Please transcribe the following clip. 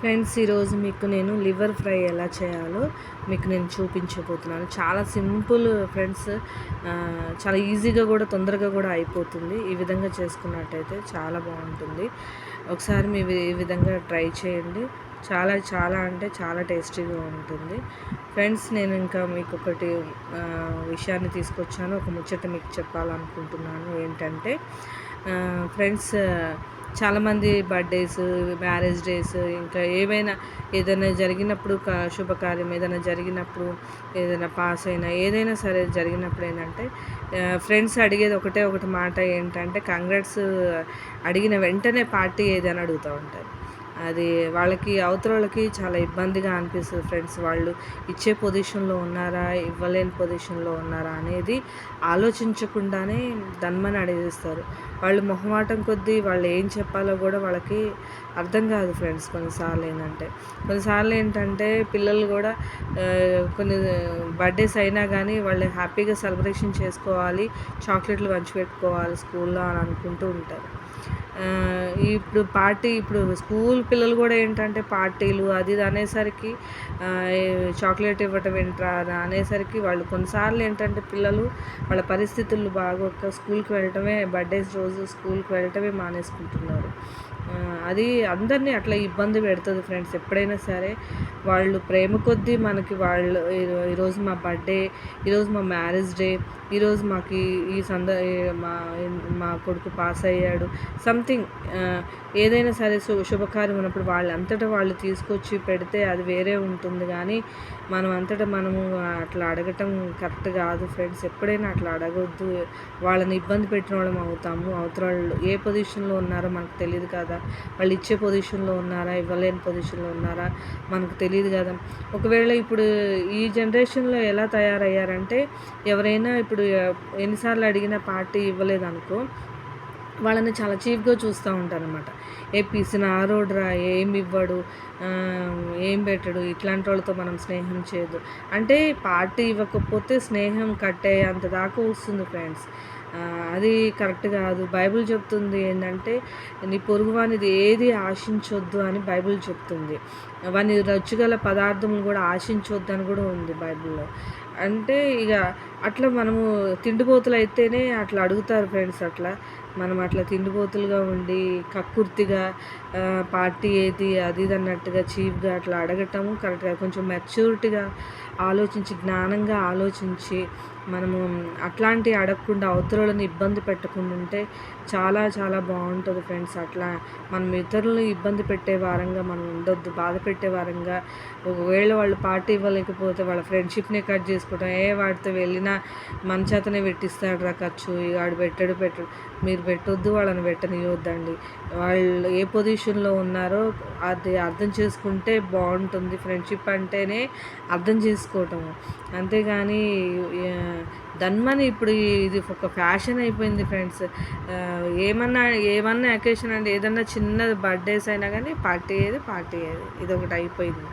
Friends ఈరోజు మీకు నేను లివర్ ఫ్రై ఎలా చేయాలో మీకు నేను చూపించబోతున్నాను. చాలా సింపుల్ ఫ్రెండ్స్ చాలా ఈజీగా కూడా తొందరగా కూడా అయిపోతుంది. ఈ విధంగా చేసుకున్నట్టయితే చాలా బాగుంటుంది. ఒకసారి మీ ఈ విధంగా ట్రై చేయండి. చాలా చాలా అంటే చాలా టేస్టీగా ఉంటుంది. ఫ్రెండ్స్ నేను ఇంకా మీకు ఒకటి విషయాన్ని తీసుకొచ్చాను. ఒక ముచ్చట మీకు చెప్పాలనుకుంటున్నాను. ఏంటంటే ఫ్రెండ్స్ చాలామంది బర్త్డేస్ మ్యారేజ్ డేస్ ఇంకా ఏవైనా ఏదైనా జరిగినప్పుడు క శుభకార్యం ఏదైనా జరిగినప్పుడు ఏదైనా పాస్ అయినా ఏదైనా సరే జరిగినప్పుడు ఏంటంటే ఫ్రెండ్స్ అడిగేది ఒకటే ఒకటి మాట ఏంటంటే కంగ్రాట్స్ అడిగిన వెంటనే పార్టీ ఏదని అడుగుతూ ఉంటారు. అది వాళ్ళకి అవతల వాళ్ళకి చాలా ఇబ్బందిగా అనిపిస్తుంది ఫ్రెండ్స్. వాళ్ళు ఇచ్చే పొజిషన్లో ఉన్నారా ఇవ్వలేని పొజిషన్లో ఉన్నారా అనేది ఆలోచించకుండానే ధన్మని అడిగేస్తారు. వాళ్ళు మొహమాటం కొద్దీ వాళ్ళు ఏం చెప్పాలో కూడా వాళ్ళకి అర్థం కాదు ఫ్రెండ్స్ కొన్నిసార్లు ఏంటంటే. కొన్నిసార్లు ఏంటంటే పిల్లలు కూడా కొన్ని బర్త్డేస్ అయినా కానీ వాళ్ళు హ్యాపీగా సెలబ్రేషన్ చేసుకోవాలి చాక్లెట్లు పంచిపెట్టుకోవాలి స్కూల్లో అని అనుకుంటూ ఉంటారు. ఇప్పుడు పార్టీ ఇప్పుడు స్కూల్ పిల్లలు కూడా ఏంటంటే పార్టీలు అది ఇది అనేసరికి చాక్లెట్ ఇవ్వటం ఏంట్రా అనేసరికి వాళ్ళు కొన్నిసార్లు ఏంటంటే పిల్లలు వాళ్ళ పరిస్థితులు బాగోక స్కూల్కి వెళ్ళటమే బర్త్డేస్ రోజు స్కూల్కి వెళ్ళటమే మానేసుకుంటున్నారు. అది అందరినీ అట్లా ఇబ్బంది పెడుతుంది ఫ్రెండ్స్. ఎప్పుడైనా సరే వాళ్ళు ప్రేమ కొద్దీ మనకి వాళ్ళు ఈరోజు మా బర్త్డే ఈరోజు మా మ్యారేజ్ డే ఈరోజు మాకు ఈ- సంద ఈ- మా మా కొడుకు పాస్ అయ్యాడు సంథింగ్. ఏదైనా సరే శు శుభకార్యం ఉన్నప్పుడు వాళ్ళు అంతటా వాళ్ళు తీసుకొచ్చి పెడితే అది వేరే ఉంటుంది కానీ మనం అంతటా మనము అట్లా అడగటం కరెక్ట్ కాదు ఫ్రెండ్స్. ఎప్పుడైనా అట్లా అడగొద్దు. వాళ్ళని ఇబ్బంది పెట్టిన వాళ్ళం అవుతాము. అవతల వాళ్ళు ఏ పొజిషన్లో ఉన్నారో మనకు తెలియదు కదా. వాళ్ళు ఇచ్చే పొజిషన్లో ఉన్నారా? ఇవ్వలేని పొజిషన్లో ఉన్నారా? మనకు తెలియదు కదా. ఒకవేళ ఇప్పుడు ఈ జనరేషన్లో ఎలా తయారయ్యారంటే ఎవరైనా ఇప్పుడు ఎన్నిసార్లు అడిగినా పార్టీ ఇవ్వలేదనుకో వాళ్ళని చాలా చీప్గా చూస్తూ ఉంటారనమాట ఏ పిసిన ఆరోడ్రా ఏం ఇవ్వడు ఏం పెట్టడు ఇట్లాంటి వాళ్ళతో మనం స్నేహం చేయదు అంటే పార్టీ ఇవ్వకపోతే స్నేహం కట్టే అంత దాకా వస్తుంది ఫ్రెండ్స్. అది కరెక్ట్ కాదు. బైబిల్ చెప్తుంది ఏంటంటే నీ పొరుగువానిది ఏది ఆశించొద్దు అని బైబిల్ చెప్తుంది. వాని రుచిగల పదార్థం కూడా ఆశించొద్దు అని కూడా ఉంది బైబిల్లో. అంటే ఇక అట్లా మనము తిండిపోతులు అయితేనే అట్లా అడుగుతారు ఫ్రెండ్స్ అట్లా. మనం అట్లా తిండిపోతులుగా ఉండి కక్కుర్తిగా పార్టీ ఏది అది ఇది అన్నట్టుగా చీప్గా అట్లా అడగటము కరెక్ట్గా కొంచెం మెచ్యూరిటీగా ఆలోచించి జ్ఞానంగా ఆలోచించి మనము అట్లాంటి అడగకుండా అవతరులను ఇబ్బంది పెట్టకుండా ఉంటే చాలా చాలా బాగుంటుంది ఫ్రెండ్స్ అట్లా. మనం ఇతరులను ఇబ్బంది పెట్టే వారంగా మనం ఉండొద్దు. బాధ పెట్టే వారంగా ఒకవేళ వాళ్ళు పార్టీ ఇవ్వలేకపోతే వాళ్ళ ఫ్రెండ్షిప్నే కట్ చేసుకుంటాం. ఏ వాడితో వెళ్ళినా మన చేతనే పెట్టిస్తాడు రా ఖర్చు. ఇక వాడు పెట్టడు పెట్టడు. మీరు పెట్టొద్దు వాళ్ళని పెట్టనియొద్దండి. వాళ్ళు ఏ పొజిషన్లో ఉన్నారో అది అర్థం చేసుకుంటే బాగుంటుంది. ఫ్రెండ్షిప్ అంటేనే అర్థం చేసుకోవటము అంతేగాని ధన్మని దన్మని ఇప్పుడు ఇది ఒక ఫ్యాషన్ అయిపోయింది ఫ్రెండ్స్. ఏమన్నా ఏమన్నా అకేషన్ అంటే ఏదన్నా చిన్న బర్త్డేస్ అయినా కానీ పార్టీ అయ్యేది పార్టీ అయ్యేది. ఇది ఒకటి అయిపోయింది.